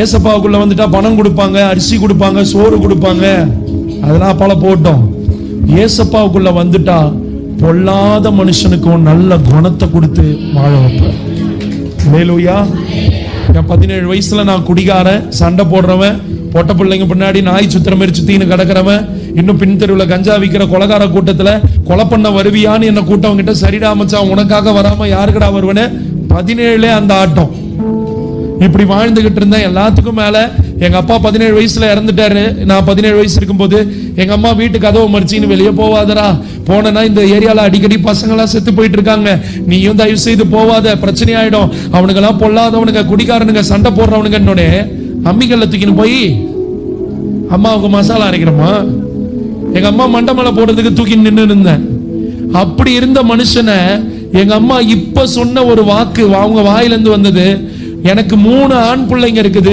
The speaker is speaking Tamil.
ஏசப்பாவுக்குள்ள வந்துட்டா பணம் கொடுப்பாங்க அரிசி கொடுப்பாங்க சோறு கொடுப்பாங்க. அதெல்லாம் பல போட்டோம். ஏசப்பாவுக்குள்ள வந்துட்டா பொல்லாத மனுஷனுக்கும் நல்ல குணத்தை கொடுத்து வாழ வைப்பேன். மேலூயா என் பதினேழு வயசுல நான் குடிகாரன் சண்டை போடுறவன் பொட்ட பிள்ளைங்க பின்னாடி நாய் சுத்திர மாதிரி சுத்தின்னு கிடக்கிறவன் இன்னும் பின் கஞ்சா விற்கிற கொலகார கூட்டத்தில் கொலை பண்ண வருவியான்னு என்ன கூட்டவங்கிட்ட சரிடா மச்சான் உனக்காக வராம யாருக்கடா வருவனே பதினேழே அந்த ஆட்டம். இப்படி வாழ்ந்துகிட்டு இருந்தேன். எல்லாத்துக்கும் மேல எங்க அப்பா பதினேழு வயசுல இறந்துட்டாரு. நான் பதினேழு வயசு இருக்கும்போது எங்க அம்மா வீட்டு கதவை மறிச்சின்னு வெளியே போவாதரா போனேன்னா இந்த ஏரியால அடிக்கடி பசங்க செத்து போயிட்டு இருக்காங்க. நீயும் தயவு செய்து போவாத. பிரச்சனை ஆயிடும் அவனுங்கெல்லாம் பொல்லாதவனுங்க குடிகாரனுங்க சண்டை போடுறவனுங்க என்னோட அம்மிக்கல்ல தூக்கின்னு போய் அம்மாவுக்கு மசாலா அரைக்கிறோமா எங்க அம்மா மண்டமலை போடுறதுக்கு தூக்கி நின்று இருந்தேன் அப்படி இருந்த மனுஷனை எங்க அம்மா இப்ப சொன்ன ஒரு வாக்கு அவங்க வாயிலிருந்து வந்தது எனக்கு மூணு ஆண் பிள்ளைங்க இருக்குது.